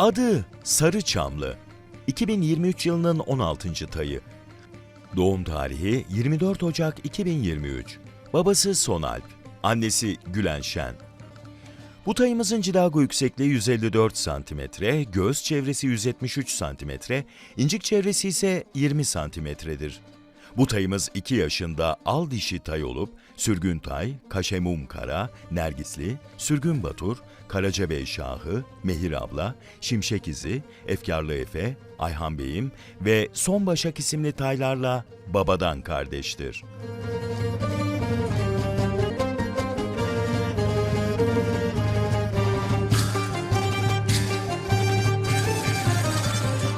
Adı Sarı Çamlı. 2023 yılının 16. tayı. Doğum tarihi 24 Ocak 2023. Babası Sonalp, annesi Gülen. Bu tayımızın cilago yüksekliği 154 cm, göğüs çevresi 173 cm, incik çevresi ise 20 cm'dir. Bu tayımız 2 yaşında al dişi tay olup, sürgün tay, kaşemum kara, nergisli, sürgün batur, Karacabey Şahı, Mehir Abla, Şimşek İzi, Efkarlı Efe, Ayhan Bey'im ve Son Başak isimli taylarla babadan kardeştir.